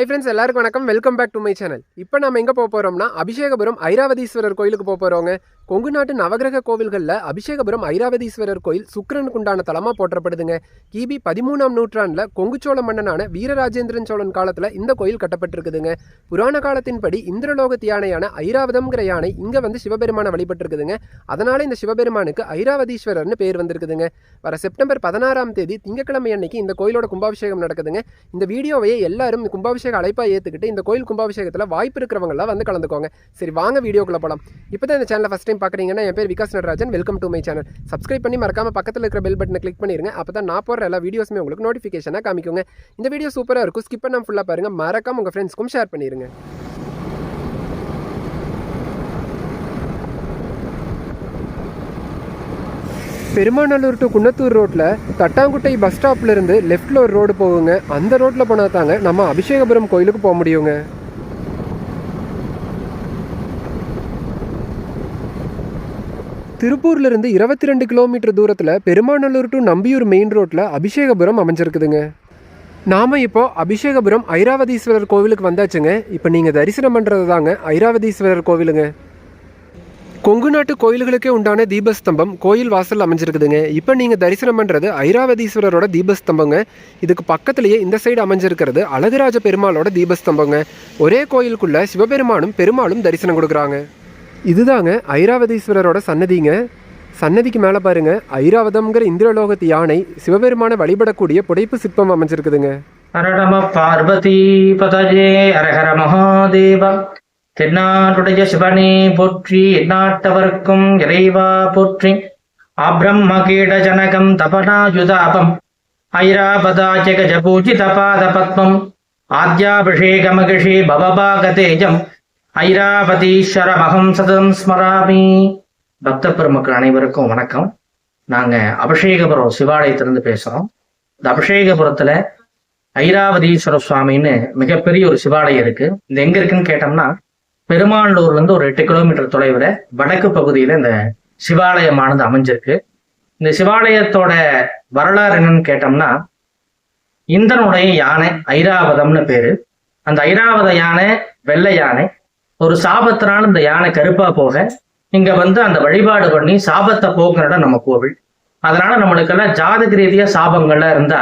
High friends எல்லாருக்கும் வணக்கம். Welcome back to my channel இப்போ நம்ம எங்கே போக போகிறோம்னா அபிஷேகபுரம் ஐராவதீஸ்வரர் கோயிலுக்கு போக போகிறோங்க கொங்கு நாட்டு நவகிரக கோவில்களில் அபிஷேகபுரம் ஐராவதீஸ்வரர் கோயில் சுக்கரனுக்கு உண்டான தலமாக போற்றப்படுதுங்க. கிபி பதிமூணாம் நூற்றாண்டில் கொங்கு சோழ மன்னனான வீரராஜேந்திரன் சோழன் காலத்தில் இந்த கோயில் கட்டப்பட்டிருக்குதுங்க. புராண காலத்தின்படி இந்திரலோகத்து யானையான ஐராவதம்ங்கிற யானை இங்கே வந்து சிவபெருமானை வழிபட்டிருக்குதுங்க. அதனால் இந்த சிவபெருமானுக்கு ஐராவதீஸ்வரர்னு பேர் வந்திருக்குதுங்க. வர செப்டம்பர் பதினாறாம் தேதி திங்கக்கிழமை அன்னைக்கு இந்த கோயிலோட கும்பாபிஷேகம் நடக்குதுங்க. இந்த வீடியோவையே எல்லாரும் கும்பாபிஷேகம் கும்பாபிஷேக அழைப்பா ஏற்றுக்கிட்டு இந்த கோயில் கும்பாபிஷேகத்தில் வாய்ப்பு இருக்கிறவங்களாம் வந்து கலந்துக்கோங்க. சரி வாங்க வீடியோக்குள்ள போகலாம் இப்போ தான் இந்த சேனலை ஃபஸ்ட் டைம் பார்க்குறீங்கன்னா என் பேர் Vikas Natarajan. Welcome to my channel subscribe பண்ணி மறக்காம பக்கத்தில் இருக்கிற பெல் பட்டனை கிளிக் பண்ணிருங்க. அப்போ தான் நான் போடுற எல்லா வீடியோஸுமே உங்களுக்கு நோட்டிஃபிகேஷனாக காமிக்குங்க. இந்த வீடியோ சூப்பராக இருக்கும். ஸ்கிப் பண்ணாமல் ஃபுல்லாக பாருங்க. மறக்காம உங்கள் ஃப்ரெண்ட்ஸ்க்கும் ஷேர் பண்ணிடுங்க பெருமாநல்லூர் டு குன்னத்தூர் ரோட்டில் தட்டாங்குட்டை பஸ் ஸ்டாப்லேருந்து லெஃப்டில் ஒரு ரோடு போகுங்க. அந்த ரோட்டில் போனால் தாங்க நம்ம அபிஷேகபுரம் கோயிலுக்கு போக முடியுங்க. திருப்பூர்லேருந்து இருபத்தி ரெண்டு கிலோமீட்டர் தூரத்தில் பெருமாநல்லூர் டு நம்பியூர் மெயின் ரோட்டில் அபிஷேகபுரம் அமைஞ்சிருக்குதுங்க. நாம இப்போ அபிஷேகபுரம் ஐராவதீஸ்வரர் கோவிலுக்கு வந்தாச்சுங்க. இப்போ நீங்கள் தரிசனம் பண்ணுறது தாங்க ஐராவதீஸ்வரர் கோவிலுங்க. கொங்கு நாட்டு கோயில்களுக்கே உண்டான தீபஸ்தம்பம் கோயில் வாசல் அமைஞ்சிருக்குதுங்க. இப்போ நீங்கள் தரிசனம் பண்ணுறது ஐராவதீஸ்வரரோட தீபஸ்தம்பங்க. இதுக்கு பக்கத்துலேயே இந்த சைடு அமைஞ்சிருக்கிறது அழகுராஜ பெருமாளோட தீபஸ்தம்பங்க. ஒரே கோயிலுக்குள்ள சிவபெருமானும் பெருமாளும் தரிசனம் கொடுக்குறாங்க. இதுதாங்க ஐராவதீஸ்வரரோட சன்னதிங்க. சன்னதிக்கு மேலே பாருங்க. ஐராவதம்ங்கிற இந்திரலோகத்து யானை சிவபெருமானை வழிபடக்கூடிய புடைப்பு சிற்பம் அமைஞ்சிருக்குதுங்க. ஹர பார்வதி பதஜே அரஹர மகாதேவ. தென்னாட்டுடைய சிவனே போற்றி எந்நாட்டவர்க்கும் இறைவா போற்றி. ஆப்ரம்ம கீட ஜனகம் தபனாயுதாபம். ஐராபதாஜ கஜபூஜித பாத பத்மம் ஆத்யாபிஷேகமகிஷி பவபாகதேஜம். ஐராவதீஸ்வரமகம் சதம் ஸ்மராமி. பக்த பெருமக்கள் அனைவருக்கும் வணக்கம். நாங்க அபிஷேகபுரம் சிவாலயத்திலிருந்து பேசுறோம். இந்த அபிஷேகபுரத்துல ஐராவதீஸ்வர சுவாமின்னு மிகப்பெரிய ஒரு சிவாலயம் இருக்கு. இது எங்க இருக்குன்னு கேட்டோம்னா பெருமாண்டூர்ல இருந்து ஒரு எட்டு கிலோமீட்டர் தொலைவில் வடக்கு பகுதியில இந்த சிவாலயமானது அமைஞ்சிருக்கு. இந்த சிவாலயத்தோட வரலாறு என்னன்னு கேட்டோம்னா இந்தனுடைய யானை ஐராவதம்னு பேரு. அந்த ஐராவத யானை வெள்ளை யானை ஒரு சாபத்தினால இந்த யானை கருப்பா போக இங்க வந்து அந்த வழிபாடு பண்ணி சாபத்தை போக்குற இடம் நம்ம கோவில். அதனால நம்மளுக்கெல்லாம் ஜாதக ரீதியா சாபங்கள்லாம் இருந்தா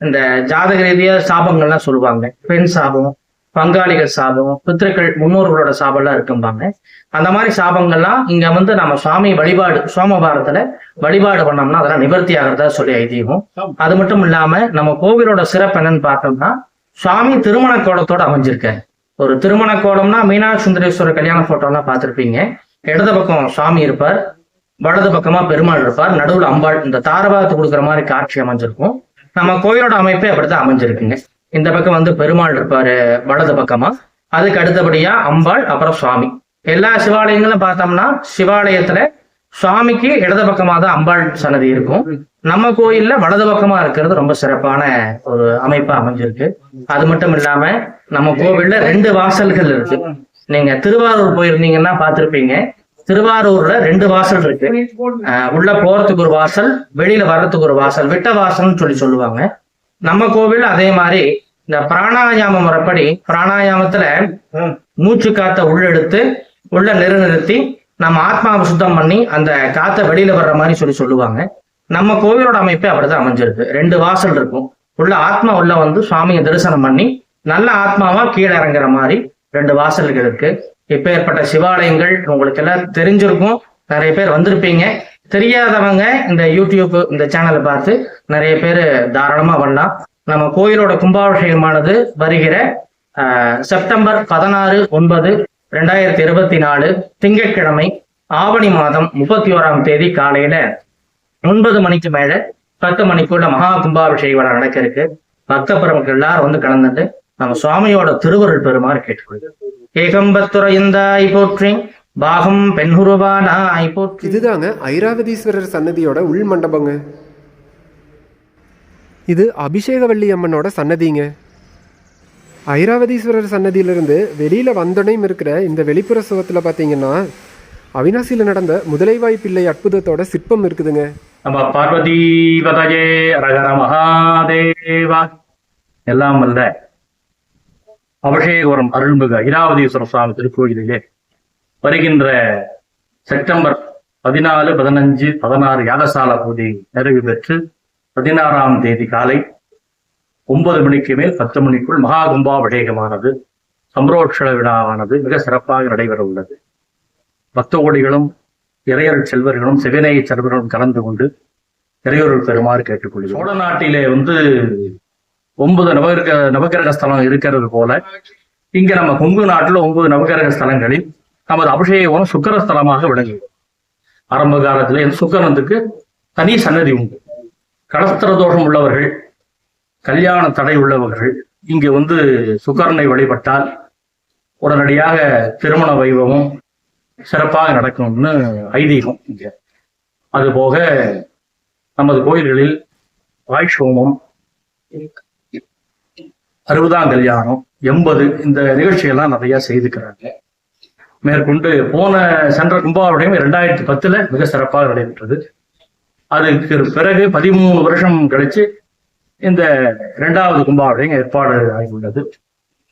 இந்த ஜாதக ரீதியா சாபங்கள்லாம் சொல்லுவாங்க. பெண் சாபம் பங்காளிகள் சாபம் பித்திருக்கள் முன்னோர்களோட சாபம்லாம் இருக்கும்பாங்க. அந்த மாதிரி சாபங்கள்லாம் இங்க வந்து நம்ம சுவாமி வழிபாடு சோமவாரத்துல வழிபாடு பண்ணோம்னா அதெல்லாம் நிவர்த்தி ஆகிறதா சொல்லி ஐதீகம். அது மட்டும் இல்லாம நம்ம கோவிலோட சிறப்பு என்னன்னு பார்த்தோம்னா சுவாமி திருமண கோலத்தோட அமைஞ்சிருக்காரு ஒரு திருமண கோலம்னா மீனாட்சி சுந்தரேஸ்வரர் கல்யாண போட்டோலாம் பார்த்திருப்பீங்க. இடது பக்கம் சுவாமி இருப்பார் வலது பக்கமா பெருமாள் இருப்பார் நடுவுல அம்பாள் இந்த தாரவாத்து கொடுக்குற மாதிரி காட்சி அமைஞ்சிருக்கும். நம்ம கோயிலோட அமைப்பே அப்படித்தான் அமைஞ்சிருக்குங்க. இந்த பக்கம் வந்து பெருமாள் இருப்பாரு வலது பக்கமா. அதுக்கு அடுத்தபடியா அம்பாள் அப்புறம் சுவாமி. எல்லா சிவாலயங்களும் பார்த்தோம்னா சிவாலயத்துல சுவாமிக்கு இடது பக்கமா தான் அம்பாள் சன்னதி இருக்கும். நம்ம கோயில்ல வலது பக்கமா இருக்கிறது ரொம்ப சிறப்பான ஒரு அமைப்பா அமைஞ்சிருக்கு. அது மட்டும் இல்லாம நம்ம கோவில்ல ரெண்டு வாசல்கள் இருக்கு. நீங்க திருவாரூர் போயிருந்தீங்கன்னா பாத்திருப்பீங்க திருவாரூர்ல ரெண்டு வாசல் இருக்கு. அஹ் உள்ள போறதுக்கு ஒரு வாசல் வெளியில வர்றதுக்கு ஒரு வாசல் விட்ட வாசல்னு சொல்லி சொல்லுவாங்க. நம்ம கோவில் அதே மாதிரி இந்த பிராணாயாம முறைப்படி பிராணாயாமத்துல மூச்சு காத்த உள்ளெடுத்து உள்ள நிறுநிறுத்தி நம்ம ஆத்மாவை சுத்தம் பண்ணி அந்த காத்த வெளியில வர்ற மாதிரி சொல்லி சொல்லுவாங்க. நம்ம கோவிலோட அமைப்பே அப்படிதான் அமைஞ்சிருக்கு. ரெண்டு வாசல் இருக்கும். உள்ள ஆத்மா உள்ள வந்து சுவாமியை தரிசனம் பண்ணி நல்ல ஆத்மாவா கீழே இறங்குற மாதிரி ரெண்டு வாசல்கள் இருக்கு. இப்பேற்பட்ட சிவாலயங்கள் உங்களுக்கு எல்லாம் தெரிஞ்சிருக்கும். நிறைய பேர் வந்திருப்பீங்க. தெரியாதவங்க இந்த யூடியூப் இந்த சேனலை பார்த்து நிறைய பேர் தாராளமா வரலாம் நம்ம கோயிலோட கும்பாபிஷேகமானது வருகிற ஆஹ், செப்டம்பர் பதினாறு ஒன்பது ரெண்டாயிரத்தி இருபத்தி நாலு திங்கட்கிழமை ஆவணி மாதம் முப்பத்தி ஓராம் தேதி காலையில ஒன்பது மணிக்கு மேல பத்து மணிக்குள்ள மகா கும்பாபிஷேக விழா நடக்க இருக்கு பக்த பெருமக்கள் எல்லாரும் வந்து கலந்துட்டு நம்ம சுவாமியோட திருவருள் பெருமாறு கேட்டுக்கொள்கிறோம் ஏகம்பத்துறையந்தாய் போற்றி பாகம் போற்றி இதுதாங்க ஐராவதீஸ்வரர் சன்னதியோட உள் மண்டபங்க. இது அபிஷேகவல்லி அம்மனோட சன்னதிங்க. ஐராவதீஸ்வரர் சன்னதியிலிருந்து வெளியில் வந்தோடையும் இருக்கிற இந்த வெளிப்புற சுவத்தில் பார்த்தீங்கன்னா அவினாசியில் நடந்த முதலைவாய் பிள்ளை அற்புதத்தோட சிற்பம் இருக்குதுங்க. நம்ம பார்வதி பதஜே ரகர மகாதேவா. எல்லாம் வல்ல அபிஷேகபுரம் அருள்மிகு ஐராவதீஸ்வர சுவாமி திருக்கோயிலிலே. வருகின்ற செப்டம்பர் பதினாலு பதினஞ்சு பதினாறு யாகசால பூஜை நிறைவு பெற்று பதினாறாம் தேதி காலை ஒன்பது மணிக்கு மேல் பத்து மணிக்குள் மகா கும்பாபிஷேகமானது சம்பரோட்சண விழாவானது மிக சிறப்பாக நடைபெற உள்ளது. பக்த கோடிகளும் செல்வர்களும் சிவநேய செல்வர்களும் கலந்து கொண்டு இறையொருள் பெறுமாறு கேட்டுக்கொள்கிறோம். சோழ நாட்டிலே வந்து ஒன்பது நவகிரக நவகிரக ஸ்தலம் இருக்கிறது போல இங்க நம்ம கொங்கு நாட்டில் ஒன்பது நவகிரக ஸ்தலங்களில் நமது அபிஷேகம் சுக்கரஸ்தலமாக ஸ்தலமாக ஆரம்ப காலத்துல இந்த சுக்கரத்துக்கு தனி சன்னதி உண்டு. கடஸ்திர தோஷம் உள்ளவர்கள் கல்யாண தடை உள்ளவர்கள் இங்கு வந்து சுக்கரனை வழிபட்டால் உடனடியாக திருமண வைபவம் சிறப்பாக நடக்கும்னு ஐதீகம் இங்க. அதுபோக நமது கோயில்களில் வாய்ஷோமம் அறுபதாம் கல்யாணம் எண்பது இந்த நிகழ்ச்சியெல்லாம் நிறைய செய்துக்கிறாங்க. மேற்கொண்டு போன சென்ற கும்பாபிஷேகம் இரண்டாயிரத்தி பத்துல மிக சிறப்பாக நடைபெற்றது. அதுக்கு பிறகு பதிமூணு வருஷம் கழிச்சு இந்த இரண்டாவது கும்பாபிஷேகம் ஏற்பாடு ஆகியுள்ளது.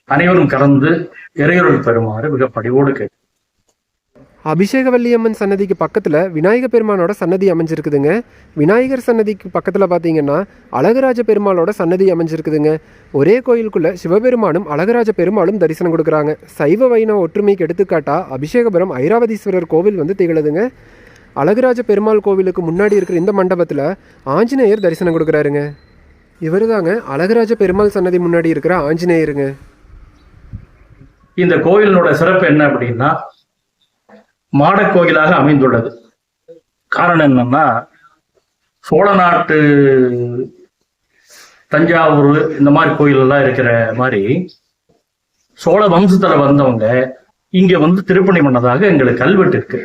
அனைவரும் கலந்து இறையொருள் பெறுமாறு மிக படிவோடு கேட்டு அபிஷேக வள்ளியம்மன் சன்னதிக்கு பக்கத்தில் விநாயக பெருமானோட சன்னதி அமைஞ்சிருக்குதுங்க. விநாயகர் சன்னதிக்கு பக்கத்தில் பார்த்தீங்கன்னா அழகராஜ பெருமாளோட சன்னதி அமைஞ்சிருக்குதுங்க. ஒரே கோயிலுக்குள்ளே சிவபெருமானும் அழகராஜ பெருமாளும் தரிசனம் கொடுக்குறாங்க. சைவ வைணவ ஒற்றுமைக்கு எடுத்துக்காட்டா அபிஷேகபுரம் ஐராவதீஸ்வரர் கோவில் வந்து திகழுதுங்க. அழகராஜ பெருமாள் கோவிலுக்கு முன்னாடி இருக்கிற இந்த மண்டபத்தில் ஆஞ்சநேயர் தரிசனம் கொடுக்குறாருங்க. இவர் தாங்க அழகராஜ பெருமாள் சன்னதி முன்னாடி இருக்கிற ஆஞ்சநேயருங்க. இந்த கோயிலினோட சிறப்பு என்ன அப்படின்னா மாடக் கோயிலாக அமைந்துள்ளது. காரணம் என்னன்னா சோழ நாட்டு தஞ்சாவூர் இந்த மாதிரி கோயில் எல்லாம் இருக்கிற மாதிரி சோழ வம்சத்துல வந்தவங்க இங்க வந்து திருப்பணி பண்ணதாக எங்களுக்கு கல்வெட்டு இருக்கு.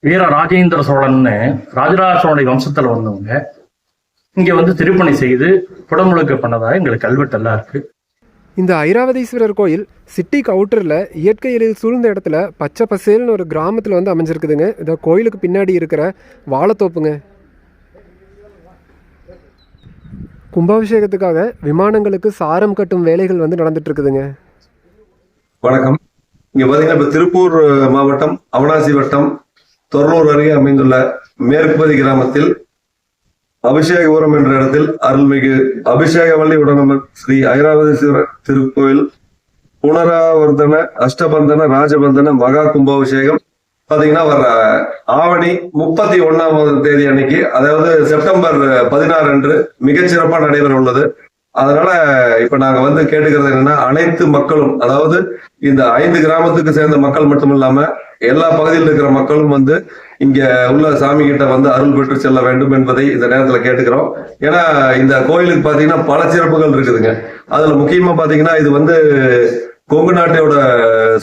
வீர ராஜேந்திர சோழன்னு ராஜராஜ சோழனுடைய வம்சத்துல வந்தவங்க இங்க வந்து திருப்பணி செய்து புடமுழுக்க பண்ணதாக எங்களுக்கு கல்வெட்டு எல்லாம் இருக்கு. இந்த ஐராவதீஸ்வரர் கோயில் சிட்டிக்கு அவுட்டரில் இயற்கை எழில் சூழ்ந்த இடத்துல பச்சை பசேல்னு ஒரு கிராமத்தில் வந்து அமைஞ்சிருக்குதுங்க. இந்த கோயிலுக்கு பின்னாடி இருக்கிற வாழைத்தோப்புங்க. கும்பாபிஷேகத்துக்காக விமானங்களுக்கு சாரம் கட்டும் வேலைகள் வந்து நடந்துட்டு இருக்குதுங்க வணக்கம். இங்க பாத்தீங்கன்னா இப்ப திருப்பூர் மாவட்டம் அவனாசி வட்டம் தொரலூர் அருகே அமைந்துள்ள மேற்குபதி கிராமத்தில் அபிஷேகபுரம் என்ற இடத்தில் அருள்மிகு அபிஷேகவல்லி உடனமர் ஸ்ரீ ஐராவதீஸ்வரர் திருக்கோயில் புனராவர்த்தன அஷ்டபந்தன ராஜபந்தன மகா கும்பாபிஷேகம். பாத்தீங்கன்னா வர ஆவணி முப்பத்தி ஒண்ணாம் தேதி அன்னைக்கு அதாவது செப்டம்பர் பதினாறு அன்று மிகச்சிறப்பாக நடைபெற உள்ளது. அதனால இப்ப நாங்க வந்து கேட்டுக்கிறது என்னன்னா அனைத்து மக்களும் அதாவது இந்த ஐந்து கிராமத்துக்கு சேர்ந்த மக்கள் மட்டும் இல்லாம எல்லா பகுதியில் இருக்கிற மக்களும் வந்து இங்க உள்ள சாமி கிட்ட வந்து அருள் பெற்று செல்ல வேண்டும் என்பதை இந்த நேரத்துல கேட்டுக்கிறோம். ஏன்னா இந்த கோயிலுக்கு பாத்தீங்கன்னா பல சிறப்புகள் இருக்குதுங்க. அதுல முக்கியமா பாத்தீங்கன்னா இது வந்து கொங்கு நாட்டோட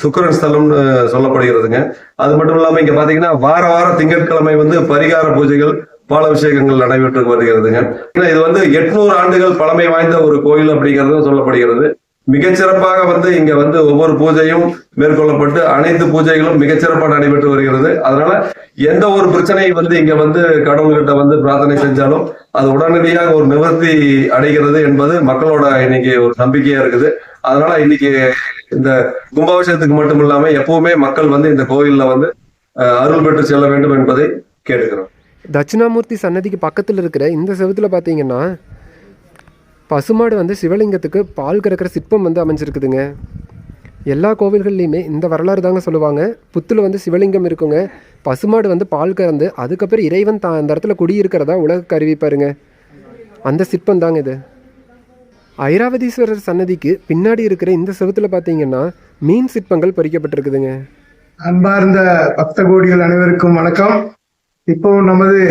சுக்கரன் ஸ்தலம்னு சொல்லப்படுகிறதுங்க. அது மட்டும் இல்லாம இங்க பாத்தீங்கன்னா வார வாரம் திங்கட்கிழமை வந்து பரிகார பூஜைகள் பாலாபிஷேகங்கள் நடைபெற்று வருகிறதுங்க. ஏன்னா இது வந்து எட்நூறு ஆண்டுகள் பழமை வாய்ந்த ஒரு கோயில் அப்படிங்கிறதும் சொல்லப்படுகிறது. மிகச்சிறப்பாக வந்து இங்க வந்து ஒவ்வொரு பூஜையும் மேற்கொள்ளப்பட்டு அனைத்து பூஜைகளும் மிகச்சிறப்பாக நடைபெற்று வருகிறது. அதனால எந்த ஒரு பிரச்சனையும் வந்து இங்க வந்து கடவுள்கிட்ட வந்து பிரார்த்தனை செஞ்சாலும் அது உடனடியாக ஒரு நிவர்த்தி அடைகிறது என்பது மக்களோட இன்னைக்கு ஒரு நம்பிக்கையா இருக்குது. அதனால இன்னைக்கு இந்த கும்பாபிஷேகத்துக்கு மட்டும் இல்லாம எப்பவுமே மக்கள் வந்து இந்த கோயில்ல வந்து அருள் பெற்று செல்ல வேண்டும் என்பதை கேட்டுக்கிறோம். தட்சிணாமூர்த்தி சன்னதிக்கு பக்கத்தில் இருக்கிற இந்த செவத்துல பாத்தீங்கன்னா பசுமாடு வந்து சிவலிங்கத்துக்கு பால் கறக்கிற சிற்பம் வந்து அமைஞ்சிருக்குதுங்க. எல்லா கோவில்கள்லையுமே இந்த வரலாறு தாங்க சொல்லுவாங்க. புத்தில் வந்து சிவலிங்கம் இருக்குங்க. பசுமாடு வந்து பால் கறந்து அதுக்கப்புறம் இறைவன் தான் அந்த இடத்துல குடியிருக்கிறதா உலக அறிவிப்பாருங்க அந்த சிற்பம் தாங்க இது. ஐராவதீஸ்வரர் சன்னதிக்கு பின்னாடி இருக்கிற இந்த செவுத்தில் பார்த்தீங்கன்னா மீன் சிற்பங்கள் பொறிக்கப்பட்டிருக்குதுங்க. அன்பார்ந்த பக்த கோடிகள் அனைவருக்கும் வணக்கம். இப்போ நமது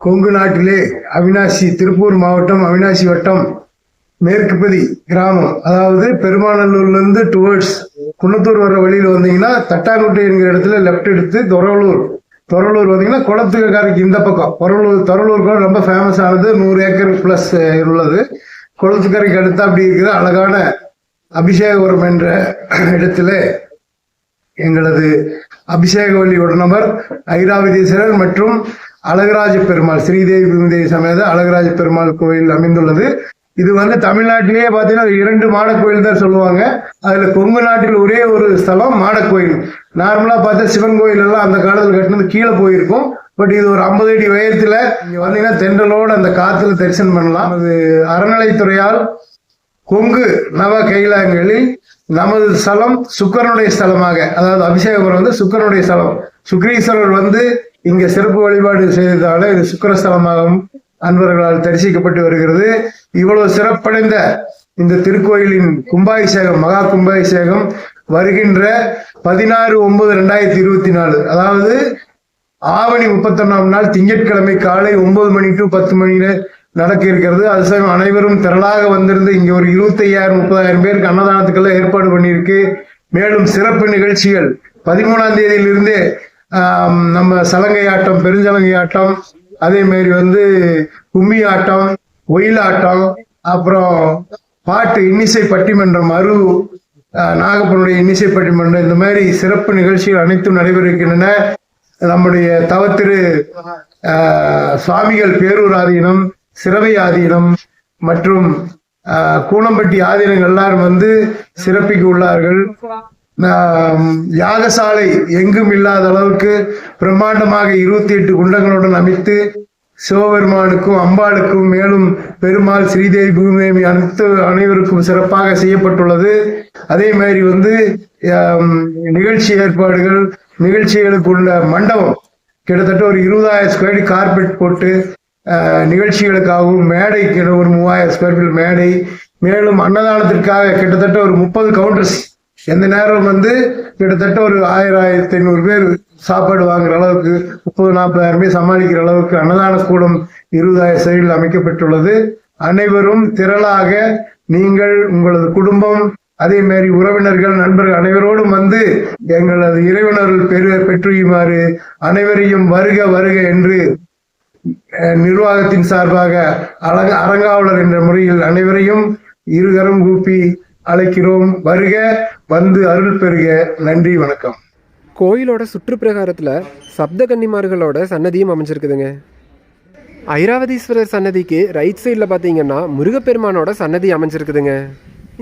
கொங்கு நாட்டிலே அவினாசி திருப்பூர் மாவட்டம் அவினாசி வட்டம் மேற்குப்பதி கிராமம். அதாவது பெருமாநல்லூர்லேருந்து டுவர்ட்ஸ் குன்னத்தூர் வர வழியில் வந்தீங்கன்னா தட்டாங்குட்டை என்கிற இடத்துல லெஃப்ட் எடுத்து துறவலூர் துறவலூர் வந்தீங்கன்னா குளத்துக்கு கரைக்கு இந்த பக்கம். தொரவலூர் துறவலூர் கூட ரொம்ப ஃபேமஸ் ஆனது நூறு ஏக்கர் ப்ளஸ் உள்ளது. குளத்துக்கரைக்கு அடுத்து அப்படி இருக்கிற அழகான அபிஷேகபுரம் என்ற இடத்துல எங்களது அபிஷேகவல்லி உடனவர் ஐராவதீஸ்வரர் மற்றும் அழகராஜ பெருமாள் ஸ்ரீதேவி பூமிதேவி சமேத அழகராஜ பெருமாள் கோயில் அமைந்துள்ளது. இது வந்து தமிழ்நாட்டிலேயே பார்த்தீங்கன்னா இரண்டு மாட கோயில் தான் சொல்லுவாங்க. அதுல கொங்கு நாட்டில் ஒரே ஒரு ஸ்தலம் மாட கோயில் நார்மலா பார்த்தா சிவன் கோயில் எல்லாம் அந்த காலத்தில் கட்டினது கீழே போயிருக்கும். பட் இது ஒரு ஐம்பது அடி உயரத்துல இங்க வந்தீங்கன்னா தென்றலோடு அந்த காத்துல தரிசனம் பண்ணலாம். அது அறநிலைத்துறையால் கொங்கு நவ கைலாங்களில் நமது ஸ்தலம் சுக்கரனுடைய ஸ்தலமாக அதாவது அபிஷேகபுரம் வந்து சுக்கரனுடைய ஸ்தலம். சுக்ரீஸ்வரர் வந்து இங்க சிறப்பு வழிபாடு செய்ததால இது சுக்கரஸ்தலமாகவும் அன்பர்களால் தரிசிக்கப்பட்டு வருகிறது. இவ்வளவு சிறப்படைந்த இந்த திருக்கோயிலின் கும்பாபிஷேகம் மகா கும்பாபிஷேகம் வருகின்ற பதினாறு ஒன்பது ரெண்டாயிரத்தி இருபத்தி நாலு. அதாவது ஆவணி முப்பத்தொன்னாம் நாள் திங்கட்கிழமை காலை ஒன்பது மணி டு பத்து மணியில நடக்க இருக்கிறது அது சமயம் அனைவரும் திரளாக வந்திருந்து இங்க ஒரு இருபத்தையாயிரம் முப்பதாயிரம் பேருக்கு அன்னதானத்துக்கெல்லாம் ஏற்பாடு பண்ணியிருக்கு. மேலும் சிறப்பு நிகழ்ச்சிகள் பதிமூணாம் தேதியிலிருந்தே நம்ம சலங்கை ஆட்டம் பெருஞ்சலங்கை ஆட்டம் அதே மாதிரி வந்து கும்மி ஆட்டம் ஒயிலாட்டம் அப்புறம் பாட்டு இன்னிசை பட்டிமன்றம் அரு நாகப்பனுடைய இன்னிசை பட்டிமன்றம் இந்த மாதிரி சிறப்பு நிகழ்ச்சிகள் அனைத்தும் நடைபெறுகின்றன. நம்முடைய தவத்திரு ஆஹ், சுவாமிகள் பேரூர் ஆதீனம் சிறவை ஆதீனம் மற்றும் ஆஹ், கூனம்பட்டி ஆதீனங்கள் எல்லாரும் வந்து சிறப்பிக்கு உள்ளார்கள். யாகசாலை எங்கும் இல்லாத அளவுக்கு பிரம்மாண்டமாக இருபத்தி எட்டு குண்டங்களுடன் அமைத்து சிவபெருமானுக்கும் அம்பாளுக்கும் மேலும் பெருமாள் ஸ்ரீதேவி பூமிதேவி அனைத்து அனைவருக்கும் சிறப்பாக செய்யப்பட்டுள்ளது. அதே மாதிரி வந்து நிகழ்ச்சி ஏற்பாடுகள் நிகழ்ச்சிகளுக்கு உள்ள மண்டபம் கிட்டத்தட்ட ஒரு இருபதாயிரம் ஸ்கொயர் கார்பெட் போட்டு நிகழ்ச்சிகளுக்காகவும் மேடைக்கு ஒரு மூவாயிரம் ஸ்கொயர் ஃபீட் மேடை மேலும் அன்னதானத்திற்காக கிட்டத்தட்ட ஒரு முப்பது கவுண்டர்ஸ் எந்த நேரம் வந்து கிட்டத்தட்ட ஒரு ஆயிரம் ஆயிரத்தி ஐநூறு பேர் சாப்பாடு வாங்குற அளவுக்கு முப்பது நாற்பதாயிரம் பேர் சமாளிக்கிற அளவுக்கு அன்னதான கூடம் இருபதாயிரம் சைடில் அமைக்கப்பட்டுள்ளது. அனைவரும் திரளாக நீங்கள் உங்களது குடும்பம் அதே மாதிரி உறவினர்கள் நண்பர்கள் அனைவரோடும் வந்து எங்களது இறைவனர்கள் பெரு பெற்றுமாறு அனைவரையும் வருக வருக என்று நிர்வாகத்தின் சார்பாக அலங்க அரங்காவலர் என்ற முறையில் அனைவரையும் இருகரம் கூப்பி அழைக்கிறோம். வருக வந்து அருள் பெறுக நன்றி வணக்கம். கோயிலோட சுற்றுப்பிரகாரத்தில் சப்த கன்னிமார்களோட சன்னதியும் அமைஞ்சிருக்குதுங்க. ஐராவதீஸ்வரர் சன்னதிக்கு ரைட் சைடில் பார்த்தீங்கன்னா முருகப்பெருமானோட சன்னதி அமைஞ்சிருக்குதுங்க.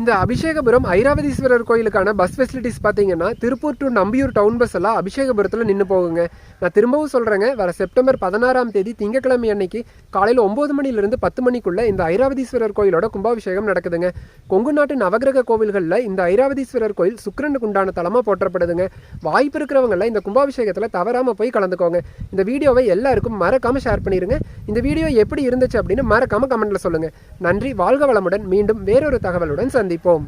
இந்த அபிஷேகபுரம் ஐராவதீஸ்வரர் கோயிலுக்கான பஸ் ஃபெசிலிட்டிஸ் பார்த்தீங்கன்னா Tiruppur to Nambiyur town bus எல்லாம் அபிஷேகபுரத்தில் நின்று போகுங்க. நான் திரும்பவும் சொல்கிறேங்க வர செப்டம்பர் பதினாறாம் தேதி திங்கக்கிழமை அன்னைக்கு காலையில் ஒம்பது மணிலிருந்து பத்து மணிக்குள்ளே இந்த ஐராவதீஸ்வரர் கோயிலோட கும்பாபிஷேகம் நடக்குதுங்க. கொங்கு நாட்டு நவகிரக கோவில்களில் இந்த ஐராவதீஸ்வரர் கோயில் சுக்கரனுக்கு உண்டான தலமாக போற்றப்படுதுங்க. வாய்ப்பு இருக்கிறவங்களாம் இந்த கும்பாபிஷேகத்தில் தவறாமல் போய் கலந்துக்கோங்க. இந்த வீடியோவை எல்லாருக்கும் மறக்காமல் ஷேர் பண்ணிடுங்க இந்த வீடியோ எப்படி இருந்துச்சு அப்படின்னு மறக்காமல் கமெண்ட்டில் சொல்லுங்கள் நன்றி வாழ்க வளமுடன். மீண்டும் வேறொரு தகவலுடன் சந்திப்போம்